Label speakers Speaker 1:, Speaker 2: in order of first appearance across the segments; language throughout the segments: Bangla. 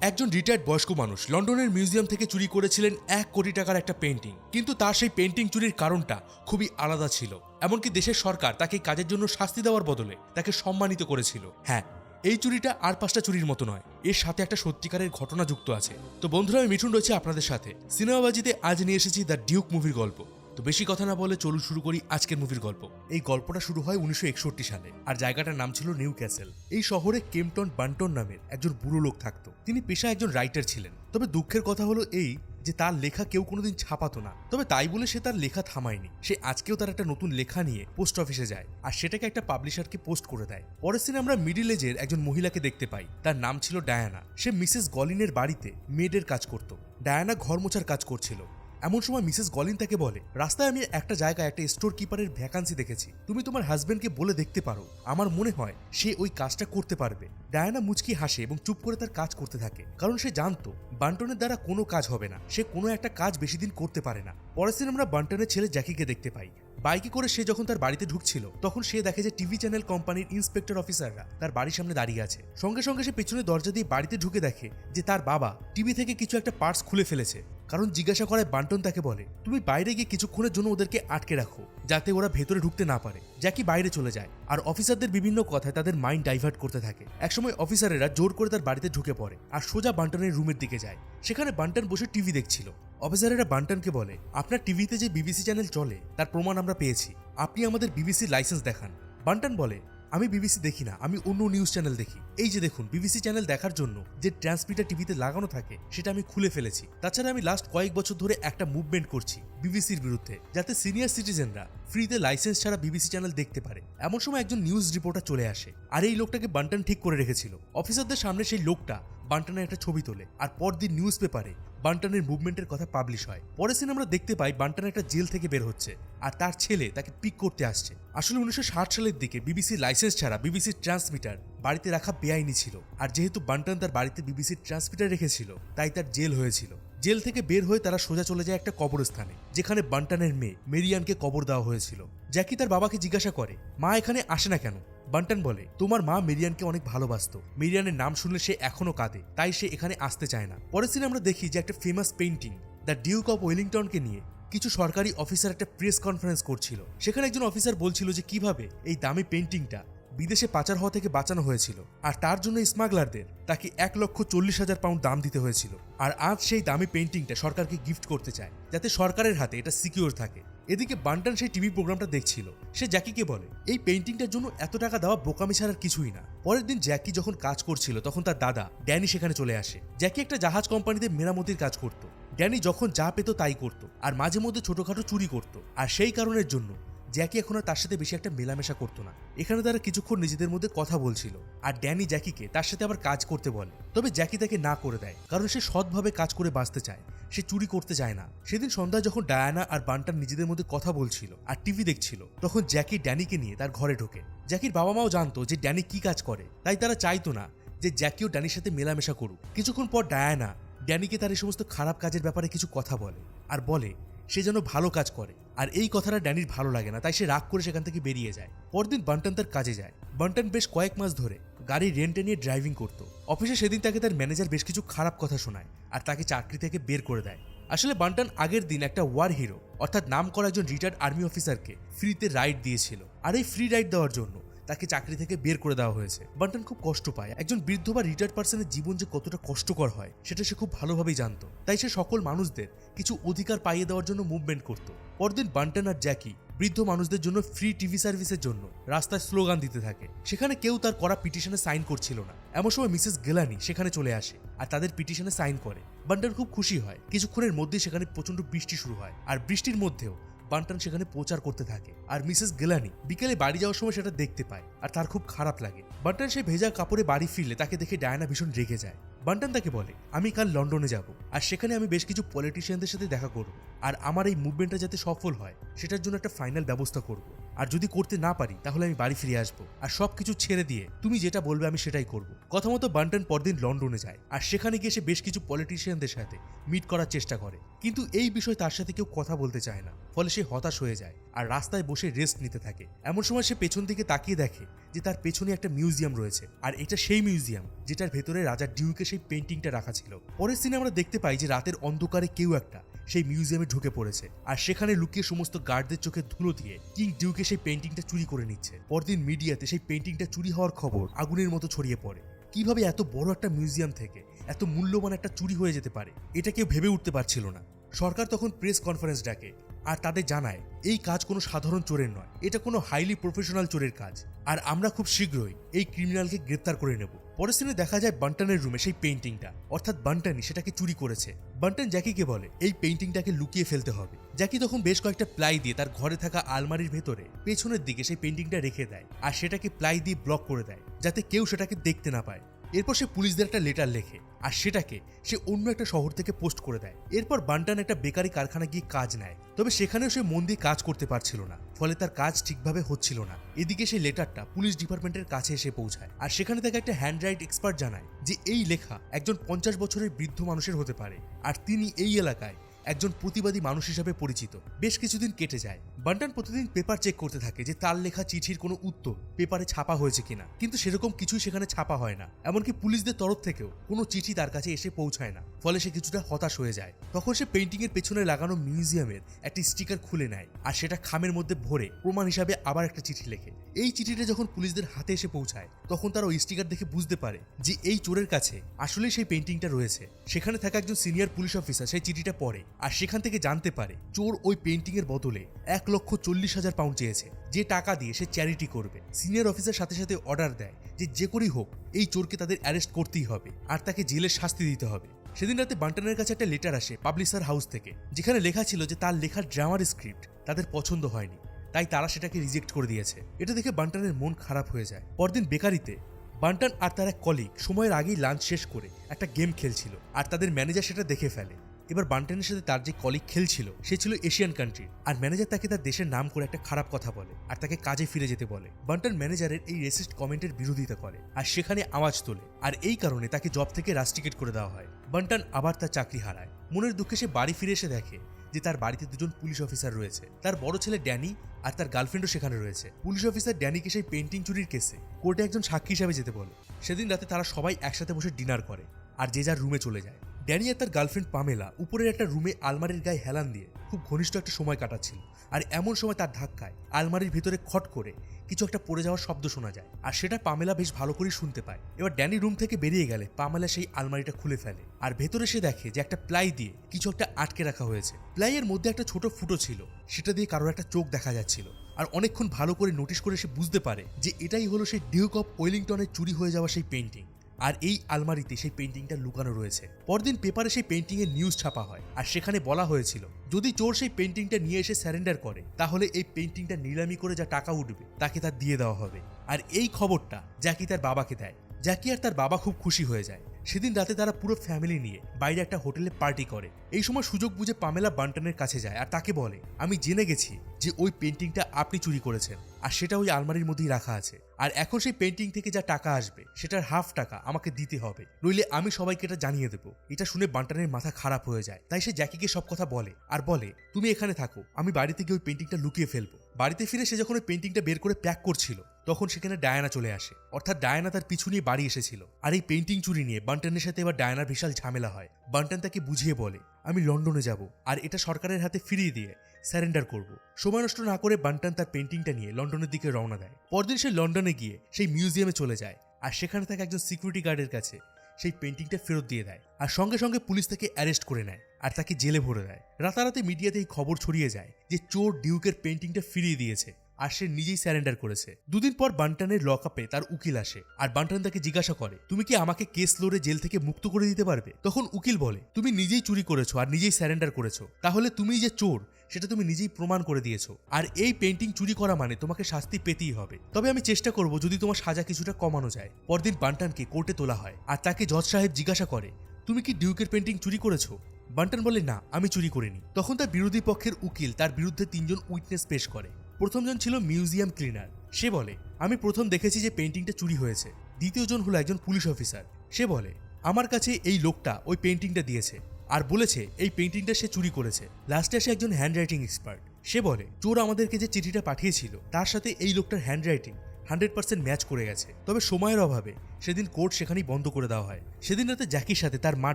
Speaker 1: একজন রিটায়ার্ড বয়স্ক মানুষ লন্ডনের মিউজিয়াম থেকে চুরি করেছিলেন এক কোটি টাকার একটা পেন্টিং কিন্তু তার সেই পেন্টিং চুরির কারণটা খুবই আলাদা ছিল। এমনকি দেশের সরকার তাকে কাজের জন্য শাস্তি দেওয়ার বদলে তাকে সম্মানিত করেছিল। হ্যাঁ এই চুরিটা আর পাঁচটা চুরির মতো নয়। এর সাথে একটা সত্যিকারের ঘটনা যুক্ত আছে। তো বন্ধুরা, আমি মিঠুন রয়েছে আপনাদের সাথে। সিনেমাবাজিতে আজ নিয়ে এসেছি দ্য ডিউক মুভির গল্প। তো বেশি কথা না বলে চলুন শুরু করি আজকের মুভির গল্প। এই গল্পটা শুরু হয় উনিশশো একষট্টি সালে, আর জায়গাটার নাম ছিল নিউ ক্যাসেল এই শহরে কেমটন বান্টন নামের একজন বুড়ো লোক থাকতো। তিনি পেশায় একজন রাইটার ছিলেন। তবে দুঃখের কথা হলো এই যে তার লেখা কেউ কোনোদিন ছাপাতো না। তবে তাই বলে সে তার লেখা থামায়নি। সে আজকেও তার একটা নতুন লেখা নিয়ে পোস্ট অফিসে যায়, আর সেটাকে একটা পাবলিশারকে পোস্ট করে দেয়। পরের দিন আমরা মিডিল এজের একজন মহিলাকে দেখতে পাই। তার নাম ছিল ডায়ানা। সে মিসেস গলিনের বাড়িতে মেয়েদের কাজ করত। ডায়ানা ঘর মোছার কাজ করছিল। এমন সময় মিসেস গলিন তাকে বলে, রাস্তায় আমি একটা জায়গায় একটা স্টোর কিপারের ভ্যাকান্সি দেখেছি। তুমি তোমার হাজবেন্ডকে বলে দেখতে পারো। আমার মনে হয় সে ওই কাজটা করতে পারবে। ডায়ানা মুচকি হাসে এবং চুপ করে তার কাজ করতে থাকে, কারণ সে জানতো বান্টনের দ্বারা কোনো কাজ হবে না। সে কোনো একটা কাজ বেশি দিন করতে পারে না। পরের দিন আমরা বান্টনের ছেলে জ্যাকিকে দেখতে পাই। বাইকে করে সে যখন তার বাড়িতে ঢুকছিল, তখন সে দেখে যে টিভি চ্যানেল কোম্পানির ইন্সপেক্টর অফিসাররা তার বাড়ির সামনে দাঁড়িয়ে আছে। সঙ্গে সঙ্গে সে পেছনে দরজা দিয়ে বাড়িতে ঢুকে দেখে যে তার বাবা টিভি থেকে কিছু একটা পার্টস খুলে ফেলেছে। কারণ জিজ্ঞাসা করায় বান্টন তাকে বলে, তুমি বাইরে গিয়ে কিছুক্ষণের জন্য ওদেরকে আটকে রাখো, যাতে ওরা ভেতরে ঢুকতে না পারে। জ্যাকি বাইরে চলে যায়, আর অফিসারদের বিভিন্ন কথায় তাদের মাইন্ড ডাইভার্ট করতে থাকে। একসময় অফিসারেরা জোর করে তার বাড়িতে ঢুকে পড়ে, আর সোজা বান্টনের রুমের দিকে যায়। সেখানে বান্টন বসে টিভি দেখছিল। অফিসারেরা বান্টনকে বলে, আপনার টিভিতে যে বিবিসি চ্যানেল চলে, তার প্রমাণ আমরা পেয়েছি। আপনি আমাদের বিবিসি লাইসেন্স দেখান। বান্টন বলে, আমি বিবিসি দেখি না, আমি অন্য নিউজ চ্যানেল দেখি। এই যে দেখুন, বিবিসি চ্যানেল দেখার জন্য যে ট্রান্সমিটার টিভিতে লাগানো থাকে, সেটা আমি খুলে ফেলেছি। তাছাড়া আমি লাস্ট কয়েক বছর ধরে একটা মুভমেন্ট করছি বিবিসির বিরুদ্ধে, যাতে সিনিয়র সিটিজেনরা ফ্রিতে লাইসেন্স ছাড়া বিবিসি চ্যানেল দেখতে পারে। এমন সময় একজন নিউজ রিপোর্টার চলে আসে, আর এই লোকটাকে বান্টন ঠিক করে রেখেছিল। অফিসারদের সামনে সেই লোকটা বান্টনের একটা ছবি তোলে, আর পরদিন নিউজ পেপারে বান্টনের মুভমেন্টের কথা পাবলিশ হয়। পরের দিন আমরা দেখতে পাই বান্টন একটা জেল থেকে বের হচ্ছে আর তার ছেলে তাকে পিক করতে আসছে। আসলে উনিশশো ষাট সালের দিকে বিবিসি লাইসেন্স ছাড়া বিবিসির ট্রান্সমিটার বাড়িতে রাখা বেআইনি ছিল আর যেহেতু বান্টন তার বাড়িতে বিবিসির ট্রান্সমিটার রেখেছিল, তাই তার জেল হয়েছিল। জেল থেকে বের হয়ে তারা সোজা চলে যায় একটা কবরস্থানে, যেখানে বান্টনের মেয়ে মেরিয়ানকে কবর দেওয়া হয়েছিল। জ্যাকি তার বাবাকে জিজ্ঞাসা করে, মা এখানে আসে না কেন? বান্টন বলে, তোমার মা মেরিয়ানকে অনেক ভালোবাসতো। মিরিয়ানের নাম শুনলে সে এখনও কাঁদে, তাই সে এখানে আসতে চায় না। পরের দিন আমরা দেখি যে একটা famous painting the duke of ওয়েলিংটনকে নিয়ে কিছু সরকারি অফিসার একটা প্রেস কনফারেন্স করছিল। সেখানে একজন অফিসার বলছিল যে, কীভাবে এই দামি পেন্টিংটা বিদেশে পাচার হওয়া থেকে বাঁচানো হয়েছিল আর তার জন্য স্মাগলারদের তাকে এক লক্ষ চল্লিশ হাজার পাউন্ড দাম দিতে হয়েছিল। আর আজ সেই দামি পেন্টিংটা সরকারকে গিফট করতে চায়, যাতে সরকারের হাতে এটা সিকিউর থাকে। এদিকে বান্টান সেই টিভি প্রোগ্রামটা দেখছিল। সে জ্যাকিকে বলে, এই পেন্টিংটার জন্য এত টাকা দেওয়া বোকামি ছাড়ার কিছুই না। পরের দিন জ্যাকি যখন কাজ করছিল, তখন তার দাদা, ড্যানি সেখানে চলে আসে। জ্যাকি একটা জাহাজ কোম্পানিতে মেরামতির কাজ করত। ড্যানি যখন যা পেত তাই করত, আর মাঝে মধ্যে ছোটখাটো চুরি করত। আর সেই কারণের জন্য জ্যাকি এখন আর তার সাথে বেশি একটা মেলামেশা করতো না। এখানে তারা কিছুক্ষণ নিজেদের মধ্যে কথা বলছিল, আর ড্যানি জ্যাকিকে তার সাথে আবার কাজ করতে বলে। তবে জ্যাকি তাকে না করে দেয়, কারণ সে সৎভাবে কাজ করে বাঁচতে চায়। সে চুরি করতে চায় না। সেদিন সন্ধ্যায় যখন ডায়ানা আর বান্টার নিজেদের মধ্যে কথা বলছিল আর টিভি দেখছিল, তখন জ্যাকি ড্যানিকে নিয়ে তার ঘরে ঢোকে। জ্যাকির বাবা মাও জানতো যে ড্যানি কি কাজ করে, তাই তারা চাইতো না যে জ্যাকিও ড্যানির সাথে মেলামেশা করুক। কিছুক্ষণ পর ডায়ানা ড্যানিকে তার এই সমস্ত খারাপ কাজের ব্যাপারে কিছু কথা বলে আর বলে সে যেন ভালো কাজ করে। আর এই কথাটা ড্যানির ভালো লাগে না, তাই সে রাগ করে সেখান থেকে বেরিয়ে যায়। পরদিন বান্টন তার কাজে যায়। বান্টন বেশ কয়েক মাস ধরে গাড়ি রেন্টে নিয়ে ড্রাইভিং করতো। অফিসে সেদিন তাকে তার ম্যানেজার বেশ কিছু খারাপ কথা শোনায় আর তাকে চাকরি থেকে বের করে দেয়। আসলে বান্টন আগের দিন একটা ওয়ার হিরো, অর্থাৎ নাম করা একজন রিটায়ার্ড আর্মি অফিসারকে ফ্রিতে রাইড দিয়েছিল। আর এই ফ্রি রাইড দেওয়ার জন্য তাকে চাকরি থেকে বের করে দেওয়া হয়েছে। বান্টন খুব কষ্ট পায়। একজন বৃদ্ধ বা রিটায়ার্ড পার্সনের জীবন যে কতটা কষ্টকর হয়, সেটা সে খুব ভালোভাবেই জানতো। তাই সে সকল মানুষদের কিছু অধিকার পাইয়ে দেওয়ার জন্য মুভমেন্ট করত। পরদিন বান্টন আর জ্যাকি বৃদ্ধ মানুষদের জন্য ফ্রি টিভি সার্ভিসের জন্য রাস্তায় স্লোগান দিতে থাকে। সেখানে কেউ তার করা পিটিশনে সাইন করছিল না। এমন সময় মিসেস গেলানি সেখানে চলে আসে আর তাদের পিটিশনে সাইন করে। বান্টন খুব খুশি হয়। কিছুক্ষণের মধ্যেই সেখানে প্রচণ্ড বৃষ্টি শুরু হয়। আর বৃষ্টির মধ্যেও বান্টন সেখানে প্রচার করতে থাকে। আর মিসেস গেলানি বিকেলে বাড়ি যাওয়ার সময় সেটা দেখতে পায়, আর তার খুব খারাপ লাগে। বান্টন সেই ভেজা কাপড়ে বাড়ি ফিরলে তাকে দেখে ডায়না ভীষণ রেগে যায়। বান্টন তাকে বলে, আমি কাল লন্ডনে যাব, আর সেখানে আমি বেশ কিছু পলিটিশিয়ানদের সাথে দেখা করব, আর আমার এই মুভমেন্টটা যাতে সফল হয়, সেটার জন্য একটা ফাইনাল ব্যবস্থা করব। আর যদি করতে না পারি, তাহলে আমি বাড়ি ফিরে আসব, আর সব কিছু ছেড়ে দিয়ে তুমি যেটা বলবে আমি সেটাই করব। কথা মতো বান্টন পরদিন লন্ডনে যায়, আর সেখানে গিয়ে সে বেশ কিছু পলিটিশিয়ানদের সাথে মিট করার চেষ্টা করে। কিন্তু এই বিষয়ে তার সাথে কেউ কথা বলতে চায় না, ফলে সে হতাশ হয়ে যায়। আর রাস্তায় বসে রেস্ট নিতে থাকে। এমন সময় সে পেছন দিকে তাকিয়ে দেখে যে তার পেছনে একটা মিউজিয়াম রয়েছে। আর এটা সেই মিউজিয়াম যেটার ভেতরে রাজা ডিউকে সেই পেন্টিংটা রাখা ছিল। পরের সিনে আমরা দেখতে পাই যে রাতের অন্ধকারে কেউ একটা সেই মিউজিয়ামে ঢুকে পড়েছে। আর সেখানে লুকিয়ে সমস্ত গার্ডদের চোখে ধুলো দিয়ে কিং ডিউকে সেই পেন্টিংটা চুরি করে নিচ্ছে। পরদিন মিডিয়াতে সেই পেন্টিংটা চুরি হওয়ার খবর আগুনের মতো ছড়িয়ে পড়ে। কীভাবে এত বড় একটা মিউজিয়াম থেকে এত মূল্যবান একটা চুরি হয়ে যেতে পারে? এটা কেউ ভেবে উঠতে পারছিল না। সরকার তখন প্রেস কনফারেন্স ডাকে আর তাদের জানায়, এই কাজ কোনো সাধারণ চোরের নয়। এটা কোনো হাইলি প্রফেশনাল চোরের কাজ। আর আমরা খুব শীঘ্রই এই ক্রিমিনালকে গ্রেপ্তার করে নেব। পরের সিনে দেখা যায় বান্টানের রুমে সেই পেন্টিংটা অর্থাৎ বান্টানি সেটাকে চুরি করেছে। বান্টান জ্যাকিকে বলে, এই পেন্টিংটাকে লুকিয়ে ফেলতে হবে। জ্যাকি তখন বেশ কয়েকটা প্লাই দিয়ে তার ঘরে থাকা আলমারির ভেতরে পেছনের দিকে সেই পেন্টিংটা রেখে দেয়। আর সেটাকে প্লাই দিয়ে ব্লক করে দেয়, যাতে কেউ সেটাকে দেখতে না পায়। এরপর সে পুলিশদের একটা লেটার লেখে, আর সেটাকে সে অন্য একটা শহর থেকে পোস্ট করে দেয়। এরপর বান্টান একটা বেকারি কারখানা গিয়ে কাজ নেয়, তবে সেখানেও সে মন দিয়ে কাজ করতে পারছিল না, ফলে তার কাজ ঠিকভাবে হচ্ছিল না। এদিকে সেই লেটারটা পুলিশ ডিপার্টমেন্টের কাছে এসে পৌঁছায়, আর সেখানে তাকে একটা হ্যান্ডরাইট এক্সপার্ট জানায় যে এই লেখা একজন পঞ্চাশ বছরের বৃদ্ধ মানুষের হতে পারে, আর তিনি এই এলাকায় একজন প্রতিবাদী মানুষ হিসাবে পরিচিত। বেশ কিছুদিন কেটে যায়। বান্টান প্রতিদিন পেপার চেক করতে থাকে যে তার লেখা চিঠির কোনো উত্তর পেপারে ছাপা হয়েছে কিনা। কিন্তু সেরকম কিছুই সেখানে ছাপা হয় না। এমনকি পুলিশদের তরফ থেকেও কোনো চিঠি তার কাছে এসে পৌঁছায় না। ফলে সে কিছুটা হতাশ হয়ে যায়। তখন সে পেন্টিং এর পেছনে লাগানো মিউজিয়ামের একটি স্টিকার খুলে নেয় আর সেটা খামের মধ্যে ভরে প্রমাণ হিসাবে আবার একটা চিঠি লেখে। এই চিঠিটা যখন পুলিশদের হাতে এসে পৌঁছায়, তখন তারা ওই স্টিকার দেখে বুঝতে পারে যে এই চোরের কাছে আসলেই সেই পেন্টিংটা রয়েছে। সেখানে থাকা একজন সিনিয়র পুলিশ অফিসার সেই চিঠিটা পড়ে। আর সেখান থেকে জানতে পারে চোর ওই পেন্টিং এর বদলে এক লক্ষ চল্লিশ হাজার পাউন্ড চেয়েছে। যে টাকা দিয়ে সে চ্যারিটি করবে। সিনিয়র অফিসার সাথে সাথে অর্ডার দেয় যে যে করেই হোক, এই চোরকে তাদের অ্যারেস্ট করতেই হবে আর তাকে জেলের শাস্তি দিতে হবে। সেদিন রাতে বান্টানের কাছে একটা লেটার আসে পাবলিশার হাউস থেকে, যেখানে লেখা ছিল যে তার লেখার ড্রামার স্ক্রিপ্ট তাদের পছন্দ হয়নি, তাই তারা সেটাকে রিজেক্ট করে দিয়েছে। এটা দেখে বান্টানের মন খারাপ হয়ে যায়। পরদিন বেকারিতে বান্টান আর তার এক কলিগ সময়ের আগেই লাঞ্চ শেষ করে একটা গেম খেলছিল আর তাদের ম্যানেজার সেটা দেখে ফেলে। এবার বান্টানের সাথে তার যে কলিগ খেলছিল সে ছিল এশিয়ান কান্ট্রি আর ম্যানেজার তাকে তার দেশের নাম করে একটা খারাপ কথা বলে, আর তাকে কাজে ফিরে যেতে বলে। বান্টান ম্যানেজারের এই রেসিস্ট কমেন্টের বিরোধিতা করে, আর সেখানে আওয়াজ তোলে। আর এই কারণে তাকে জব থেকে রাস্টিকেট করে দেওয়া হয়। বান্টান আবার তার চাকরি হারায়। মনের দুঃখে সে বাড়ি ফিরে এসে দেখে যে তার বাড়িতে দুজন পুলিশ অফিসার রয়েছে। তার বড় ছেলে ড্যানি আর তার গার্লফ্রেন্ডও সেখানে রয়েছে। পুলিশ অফিসার ড্যানিকে সেই পেন্টিং চুরির কেসে কোর্টে একজন সাক্ষী হিসাবে যেতে বলে। সেদিন রাতে তারা সবাই একসাথে বসে ডিনার করে, আর যে যার রুমে চলে যায়। ড্যানি আর তার গার্লফ্রেন্ড পামেলা উপরের একটা রুমে আলমারির গায়ে হেলান দিয়ে খুব ঘনিষ্ঠ একটা সময় কাটাচ্ছিল। আর এমন সময় তার ধাক্কায় আলমারির ভিতরে খট করে কিছু একটা পড়ে যাওয়ার শব্দ শোনা যায়। আর সেটা পামেলা বেশ ভালো করেই শুনতে পায়। এবার ড্যানি রুম থেকে বেরিয়ে গেলে পামেলা সেই আলমারিটা খুলে ফেলে। আর ভেতরে সে দেখে যে একটা প্লাই দিয়ে কিছু একটা আটকে রাখা হয়েছে। প্লাইয়ের মধ্যে একটা ছোট ফুটো ছিল। সেটা দিয়ে কারোর একটা চোখ দেখা যাচ্ছিল। আর অনেকক্ষণ ভালো করে নোটিশ করে সে বুঝতে পারে যে এটাই হলো সেই ডিউক অফ ওয়েলিংটনের চুরি হয়ে যাওয়া সেই পেন্টিং আর এই আলমারিতে সেই পেন্টিংটা লুকানো রয়েছে। পরদিন পেপারে সেই পেন্টিংয়ের নিউজ ছাপা হয়, আর সেখানে বলা হয়েছিল, যদি চোর সেই পেন্টিংটা নিয়ে এসে স্যারেন্ডার করে, তাহলে এই পেন্টিংটা নিলামি করে যা টাকা উঠবে, তাকে তার দিয়ে দেওয়া হবে। আর এই খবরটা জ্যাকি তার বাবাকে দেয়। জ্যাকি আর তার বাবা খুব খুশি হয়ে যায়। সেদিন রাতে তারা পুরো ফ্যামিলি নিয়ে বাইরে একটা হোটেলে পার্টি করে। এই সময় সুযোগ বুঝে পামেলা বান্টনের কাছে যায় আর তাকে বলে, আমি জেনে গেছি যে ওই পেন্টিংটা আপনি চুরি করেছেন আর সেটা ওই আলমারির মধ্যেই রাখা আছে। আর এখন সেই পেন্টিং থেকে যা টাকা আসবে, সেটার হাফ টাকা আমাকে দিতে হবে। নইলে আমি সবাইকে এটা জানিয়ে দেবো। এটা শুনে বান্টানের মাথা খারাপ হয়ে যায়। তাই সে জ্যাকিকে সব কথা বলে আর বলে, তুমি এখানে থাকো, আমি বাড়িতে গিয়ে ওই পেন্টিংটা লুকিয়ে ফেলব। বাড়িতে ফিরে সে যখন ওই পেন্টিংটা বের করে প্যাক করছিল, তখন সেখানে ডায়ানা চলে আসে। অর্থাৎ ডায়ানা তার পিছু নিয়ে বাড়ি এসেছিল। আর এই পেন্টিং চুরি নিয়ে বান্টনের সাথে এবার ডায়ানার বিশাল ঝামেলা হয়। বান্টন তাকে বুঝিয়ে বলে, আমি লন্ডনে যাব, আর এটা সরকারের হাতে ফিরিয়ে দিয়ে স্যারেন্ডার করব। সময় নষ্ট না করে বান্টান তার পেন্টিংটা নিয়ে লন্ডনের দিকে রওনা দেয়। পরদিন সে লন্ডনে গিয়ে সেই মিউজিয়ামে চলে যায়। আর সেখানে থাকা একজন সিকিউরিটি গার্ডের কাছে। সেই পেন্টিংটা ফেরত দিয়ে দেয়। আর সঙ্গে সঙ্গে পুলিশ তাকে অ্যারেস্ট করে নেয় আর তাকে জেলে ভরে দেয়। রাতারাতি মিডিয়াতে এই খবর ছড়িয়ে যায় যে চোর ডিউকের পেন্টিংটা ফিরিয়ে দিয়েছে। আর সে নিজেই স্যারেন্ডার করেছে। দুদিন পর বান্টানের লকআপে তার উকিল আসে, আর বান্টান তাকে জিজ্ঞাসা করে, তুমি কি আমাকে কেস লড়ে জেল থেকে মুক্ত করে দিতে পারবে? তখন উকিল বলে, তুমি নিজেই চুরি করেছ আর নিজেই স্যারেন্ডার করেছ। তাহলে তুমি যে চোর, সেটা তুমি নিজেই প্রমাণ করে দিয়েছ। আর এই পেন্টিং চুরি করা মানে তোমাকে শাস্তি পেতেই হবে। তবে আমি চেষ্টা করব যদি তোমার সাজা কিছুটা কমানো যায়। পরদিন বান্টানকে কোর্টে তোলা হয়, আর তাকে জজ সাহেব জিজ্ঞাসা করে, তুমি কি ডিউকের পেন্টিং চুরি করেছ? বান্টান বলে, না, আমি চুরি করিনি। তখন তার বিরোধী পক্ষের উকিল তার বিরুদ্ধে তিনজন উইটনেস পেশ করে। প্রথমজন ছিল মিউজিয়াম ক্লিনার। সে বলে, আমি প্রথম দেখেছি যে পেন্টিংটা চুরি হয়েছে। দ্বিতীয়জন হলো একজন পুলিশ অফিসার। সে বলে, আমার কাছে এই লোকটা ওই পেন্টিংটা দিয়েছে আর বলেছে এই পেন্টিংটা সে চুরি করেছে। লাস্টে আসে একজন হ্যান্ডরাইটিং এক্সপার্ট। সে বলে, চোর আমাদেরকে যে চিঠিটা পাঠিয়েছিল, তার সাথে এই লোকটার হ্যান্ডরাইটিং। হান্ড্রেড পার্সেন্ট ম্যাচ করে গেছে। তবে সময়ের অভাবে সেদিন কোর্ট সেখানেই বন্ধ করে দেওয়া হয়। সেদিন রাতে জ্যাকির সাথে তার মা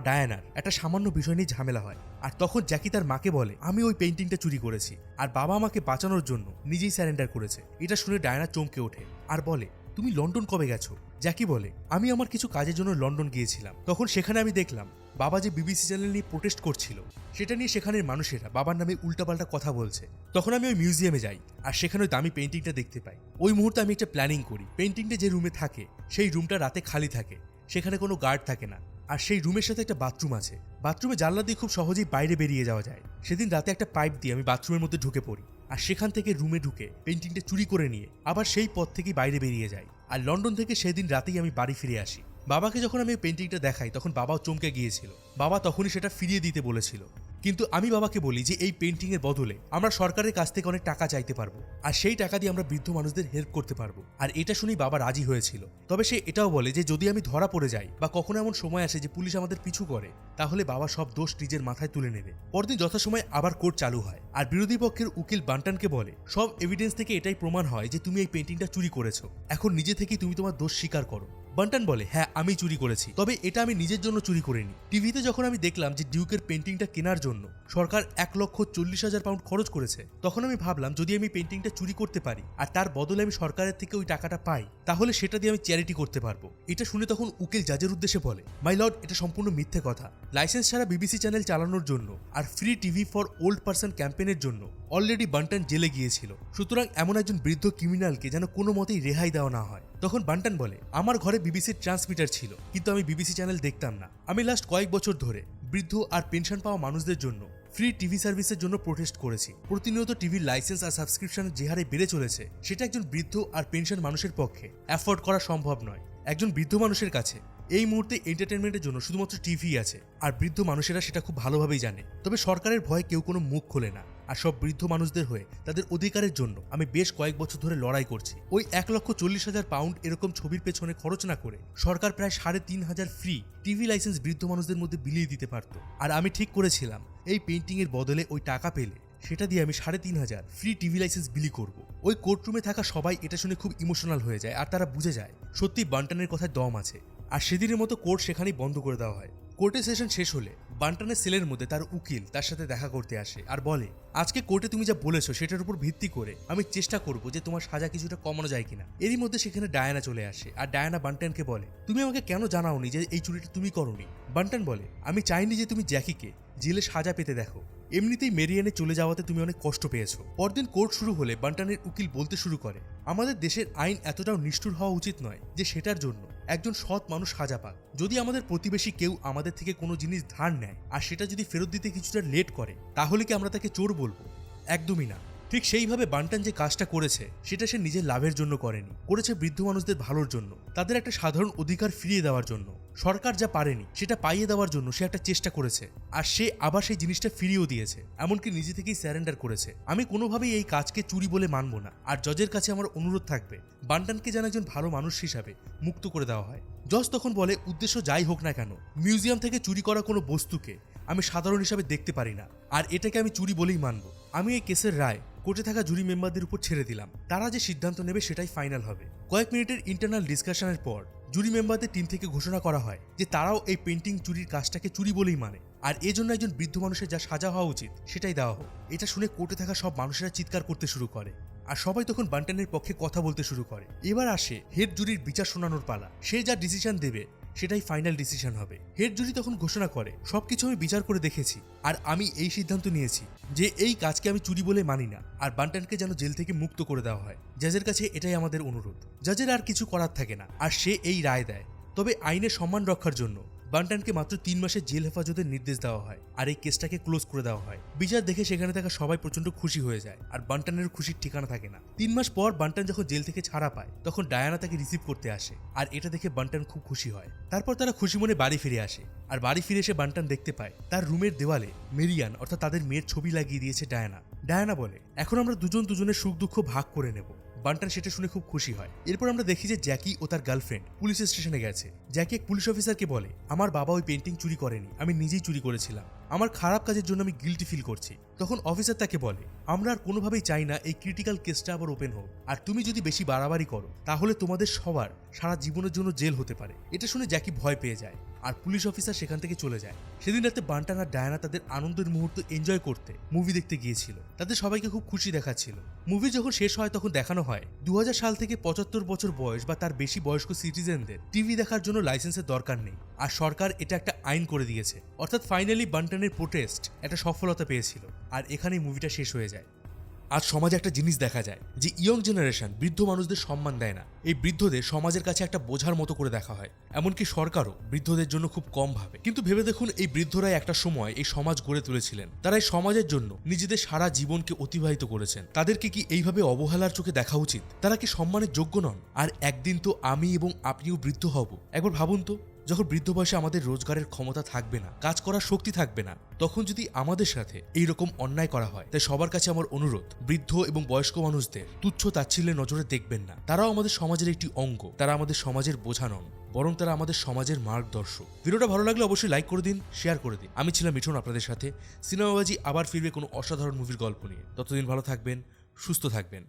Speaker 1: ডায়ানার একটা সামান্য বিষয় নিয়ে ঝামেলা হয়। আর তখন জ্যাকি তার মাকে বলে, আমি ওই পেন্টিংটা চুরি করেছি। আর বাবা আমাকে বাঁচানোর জন্য নিজেই স্যারেন্ডার করেছে। এটা শুনে ডায়ানা চমকে ওঠে আর বলে, তুমি লন্ডন কবে গেছো? জ্যাকি বলে, আমি আমার কিছু কাজের জন্য লন্ডন গিয়েছিলাম। তখন সেখানে আমি দেখলাম বাবা যে বিবিসি চ্যানেল নিয়ে প্রোটেস্ট করছিল, সেটা নিয়ে সেখানের মানুষেরা বাবার নামে উল্টাপাল্টা কথা বলছে। তখন আমি ওই মিউজিয়ামে যাই, আর সেখানে ওই দামি পেন্টিংটা দেখতে পাই। ওই মুহূর্তে আমি একটা প্ল্যানিং করি। পেন্টিংটা যে রুমে থাকে, সেই রুমটা রাতে খালি থাকে, সেখানে কোনো গার্ড থাকে না। আর সেই রুমের সাথে একটা বাথরুম আছে। বাথরুমে জানলা দিয়ে খুব সহজেই বাইরে বেরিয়ে যাওয়া যায়। সেদিন রাতে একটা পাইপ দিয়ে আমি বাথরুমের মধ্যে ঢুকে পড়ি। আর সেখান থেকে রুমে ঢুকে পেন্টিংটা চুরি করে নিয়ে আবার সেই পথ থেকেই বাইরে বেরিয়ে যাই। আর লন্ডন থেকে সেদিন রাতেই আমি বাড়ি ফিরে আসি। বাবাকে যখন আমি পেন্টিংটা দেখাই, তখন বাবাও চমকে গিয়েছিল। বাবা তখনই সেটা ফিরিয়ে দিতে বলেছিল। কিন্তু আমি বাবাকে বলি যে, এই পেন্টিং এর বদলে আমরা সরকারের কাছ থেকে অনেক টাকা চাইতে পারব। আর সেই টাকা দিয়ে আমরা বৃদ্ধ মানুষদের হেল্প করতে পারব। আর এটা শুনেই বাবা রাজি হয়েছিল। তবে সে এটাও বলে যে, যদি আমি ধরা পড়ে যাই বা কখনো এমন সময় আসে যে পুলিশ আমাদের পিছু করে, তাহলে বাবা সব দোষ নিজের মাথায় তুলে নেবে। পরদিন যথাসময় আবার কোর্ট চালু হয়। আর বিরোধী পক্ষের উকিল বান্টানকে বলে, সব এভিডেন্স থেকে এটাই প্রমাণ হয় যে, তুমি এই পেন্টিংটা চুরি করেছ। এখন নিজে থেকেই তুমি তোমার দোষ স্বীকার করো। বান্টান বলে হ্যাঁ আমি চুরি করেছি। তবে এটা আমি নিজের জন্য চুরি করিনি। টিভিতে যখন আমি দেখলাম যে ডিউকের পেন্টিংটা কেনার জন্য সরকার এক লক্ষ চল্লিশ হাজার পাউন্ড খরচ করেছে, তখন আমি ভাবলাম, যদি আমি পেন্টিংটা চুরি করতে পারি আর তার বদলে আমি সরকারের থেকে ওই টাকাটা পাই, তাহলে সেটা দিয়ে আমি চ্যারিটি করতে পারব। এটা শুনে তখন উকিল জাজের উদ্দেশ্যে বলে, মাই লর্ড, এটা সম্পূর্ণ মিথ্যে কথা। লাইসেন্স ছাড়া বিবিসি চ্যানেল চালানোর জন্য আর free TV for old person ক্যাম্পেনের জন্য অলরেডি বান্টান জেলে গিয়েছিল। সুতরাং এমন একজন বৃদ্ধ ক্রিমিনালকে যেন কোনো মতেই রেহাই দেওয়া না হয়। তখন বান্টান বলে, আমার ঘরে বিবিসির ট্রান্সমিটার ছিল, কিন্তু আমি বিবিসি চ্যানেল দেখতাম না। আমি লাস্ট কয়েক বছর ধরে বৃদ্ধ আর পেনশন পাওয়া মানুষদের জন্য ফ্রি টিভি সার্ভিসের জন্য প্রোটেস্ট করেছি। প্রতিনিয়ত টিভির লাইসেন্স আর সাবস্ক্রিপশন যে হারে বেড়ে চলেছে, সেটা একজন বৃদ্ধ আর পেনশন মানুষের পক্ষে অ্যাফোর্ড করা সম্ভব নয়। একজন বৃদ্ধ মানুষের কাছে এই মুহূর্তে এন্টারটেনমেন্টের জন্য শুধুমাত্র টিভি আছে, আর বৃদ্ধ মানুষেরা সেটা খুব ভালোভাবেই জানে। তবে সরকারের ভয়ে কেউ কোনো মুখ খোলে না। আর সব বৃদ্ধ মানুষদের হয়ে তাদের অধিকারের জন্য আমি বেশ কয়েক বছর ধরে লড়াই করছি। ওই এক লক্ষ চল্লিশ হাজার পাউন্ড এরকম ছবির পেছনে খরচ না করে সরকার প্রায় সাড়ে তিন হাজার ফ্রি টিভি লাইসেন্স বৃদ্ধ মানুষদের মধ্যে বিলিয়ে দিতে পারত। আর আমি ঠিক করেছিলাম, এই পেন্টিং এর বদলে ওই টাকা পেলে সেটা দিয়ে আমি সাড়ে তিন হাজার ফ্রি টিভি লাইসেন্স বিলি করব। ওই কোর্টরুমে থাকা সবাই এটা শুনে খুব ইমোশনাল হয়ে যায় আর তারা বুঝে যায় সত্যি বান্টানের কথায় দম আছে। আর সেদিনের মতো কোর্ট সেখানেই বন্ধ করে দেওয়া হয়। কোর্টের সেশন শেষ হলে বান্টানের সেলের মধ্যে তার উকিল তার সাথে দেখা করতে আসে আর বলে, আজকে কোর্টে তুমি যা বলেছ সেটার উপর ভিত্তি করে আমি চেষ্টা করব যে তোমার সাজা কিছুটা কমানো যায় কিনা। এরই মধ্যে সেখানে ডায়ানা চলে আসে আর ডায়ানা বান্টানকে বলে, তুমি আমাকে কেন জানাওনি যে এই চুরিটা তুমি করনি? বান্টান বলে, আমি চাইনি যে তুমি জ্যাকিকে জেলে সাজা পেতে দেখো। এমনিতেই মেরিয়ানে চলে যাওয়াতে তুমি অনেক কষ্ট পেয়েছ। পরদিন কোর্ট শুরু হলে বান্টানের উকিল বলতে শুরু করে, আমাদের দেশের আইন এতটাও নিষ্ঠুর হওয়া উচিত নয় যে সেটার জন্য একজন সৎ মানুষ সাজা পাক। যদি আমাদের প্রতিবেশী কেউ আমাদের থেকে কোনো জিনিস ধার নেয় আর সেটা যদি ফেরত দিতে কিছুটা লেট করে, তাহলে কি আমরা তাকে চোর বলব? একদমই না। ঠিক সেইভাবে বান্টান যে কাজটা করেছে, সেটা সে নিজের লাভের জন্য করেনি। করেছে বৃদ্ধ মানুষদের ভালোর জন্য, তাদের একটা সাধারণ অধিকার ফিরিয়ে দেওয়ার জন্য। সরকার যা পারেনি, সেটা পাইয়ে দেওয়ার জন্য সে একটা চেষ্টা করেছে, আর সে আবার সেই জিনিসটা ফিরিয়েও দিয়েছে, এমনকি নিজে থেকেই স্যারেন্ডার করেছে। আমি কোনোভাবেই এই কাজকে চুরি বলে মানব না, আর জজের কাছে আমার অনুরোধ থাকবে, বান্টানকে যেন একজন ভালো মানুষ হিসাবে মুক্ত করে দেওয়া হয়। জজ তখন বলে, উদ্দেশ্য যাই হোক না কেন, মিউজিয়াম থেকে চুরি করা কোনো বস্তুকে আমি সাধারণ হিসাবে দেখতে পারি না, আর এটাকে আমি চুরি বলেই মানব। আমি এই কেসের রায় কোর্টে থাকা জুরি মেম্বারদের উপর ছেড়ে দিলাম। তারা যে সিদ্ধান্ত নেবে সেটাই ফাইনাল হবে। কয়েক মিনিটের ইন্টারনাল ডিসকাশনের পর জুরি মেম্বারদের টিম থেকে ঘোষণা করা হয় যে তারাও এই পেন্টিং চুরির কাজটাকে চুরি বলেই মানে। আর এজন্য একজন বৃদ্ধ মানুষের যা সাজা হওয়া উচিত, সেটাই দেওয়া হোক। এটা শুনে কোর্টে থাকা সব মানুষেরা চিৎকার করতে শুরু করে। আর সবাই তখন বান্টানের পক্ষে কথা বলতে শুরু করে। এবার আসে হেড জুরির বিচার শোনানোর পালা। সে যা ডিসিশন দেবে সেটাই ফাইনাল ডিসিশন হবে। হেড জুরি তখন ঘোষণা করে সব কিছু আমি বিচার করে দেখেছি আর আমি এই সিদ্ধান্ত নিয়েছি যে এই কাজকে আমি চুরি বলে মানি না আর বান্টানকে যেন জেল থেকে মুক্ত করে দেওয়া হয়। জাজের কাছে এটাই আমাদের অনুরোধ। জাজের আর কিছু করার থাকে না আর সে এই রায় দেয়। তবে আইনের সম্মান রক্ষার জন্য বান্টানকে মাত্র তিন মাসের জেল হেফাজতের নির্দেশ দেওয়া হয় আর এই কেসটাকে ক্লোজ করে দেওয়া হয়। বিচার দেখে সেখানে থাকা সবাই প্রচণ্ড খুশি হয়ে যায় আর বান্টানের খুশির ঠিকানা থাকে না। তিন মাস পর বান্টান যখন জেল থেকে ছাড়া পায়, তখন ডায়ানা তাকে রিসিভ করতে আসে আর এটা দেখে বান্টান খুব খুশি হয়। তারপর তারা খুশি মনে বাড়ি ফিরে আসে আর বাড়ি ফিরে এসে বান্টান দেখতে পায়, তার রুমের দেওয়ালে মেরিয়ান অর্থাৎ তাদের মেয়ের ছবি লাগিয়ে দিয়েছে ডায়ানা। ডায়ানা বলে, এখন আমরা দুজন দুজনের সুখ দুঃখ ভাগ করে নেব। বান্টান সেটা শুনে খুব খুশি হয়। এরপর আমরা দেখি যে জ্যাকি ও তার গার্লফ্রেন্ড পুলিশ স্টেশনে গেছে। জ্যাকি এক পুলিশ অফিসারকে বলে, আমার বাবা ওই পেন্টিং চুরি করেনি, আমি নিজেই চুরি করেছিলাম। আমার খারাপ কাজের জন্য আমি গিলটি ফিল করছি। তখন অফিসার তাকে বলে, আমরা আর কোনোভাবেই চাই না এই ক্রিটিক্যাল কেসটা আবার ওপেন হোক। আর তুমি যদি বেশি বাড়াবাড়ি করো, তাহলে তোমাদের সবার সারা জীবনের জন্য জেল হতে পারে। এটা শুনে জ্যাকি ভয় পেয়ে যায়। আর পুলিশ অফিসার সেখান থেকে চলে যায়। সেদিন রাতে বান্টান আর ডায়ানা তাদের আনন্দের মুহূর্ত এনজয় করতে মুভি দেখতে গিয়েছিল। তাদের সবাইকে খুব খুশি দেখাচ্ছিল। মুভি যখন শেষ হয় তখন দেখানো হয় দু হাজার সাল থেকে পঁচাত্তর বছর বয়স বা তার বেশি বয়স্ক সিটিজেনদের টিভি দেখার জন্য লাইসেন্সের দরকার নেই। আর সরকার এটা একটা আইন করে দিয়েছে। অর্থাৎ ফাইনালি বান্টানের প্রোটেস্ট একটা সফলতা পেয়েছিল। আর এখানেই মুভিটা শেষ হয়ে যায়। আজ সমাজে একটা জিনিস দেখা যায় যে ইয়ং জেনারেশন বৃদ্ধ মানুষদের সম্মান দেয় না। এই বৃদ্ধদের সমাজের কাছে একটা বোঝার মতো করে দেখা হয়। এমনকি সরকারও বৃদ্ধদের জন্য খুব কম ভাবে। কিন্তু ভেবে দেখুন, এই বৃদ্ধরাই একটা সময় এই সমাজ গড়ে তুলেছিলেন। তারা এই সমাজের জন্য নিজেদের সারা জীবনকে অতিবাহিত করেছেন। তাদেরকে কি এইভাবে অবহেলার চোখে দেখা উচিত? তারা কি সম্মানের যোগ্য নন? আর একদিন তো আমি এবং আপনিও বৃদ্ধ হব। একবার ভাবুন তো। যখন বৃদ্ধ বয়সে আমাদের রোজগারের ক্ষমতা থাকবে না, কাজ করার শক্তি থাকবে না, তখন যদি আমাদের সাথে এই রকম অন্যায় করা হয়, তাই সবার কাছে আমার অনুরোধ, বৃদ্ধ এবং বয়স্ক মানুষদের তুচ্ছ তাচ্ছিল্যের নজরে দেখবেন না। তারাও আমাদের সমাজের একটি অঙ্গ, তারা আমাদের সমাজের বোঝা নন, বরং তারা আমাদের সমাজের মার্গদর্শক। ভিডিওটা ভালো লাগলে অবশ্যই লাইক করে দিন শেয়ার করে দিন। আমি ছিলাম মিঠুন আপনাদের সাথে। সিনেমাবাজি আবার ফিরবে কোনো অসাধারণ মুভির গল্প নিয়ে। ততদিন ভালো থাকবেন, সুস্থ থাকবেন।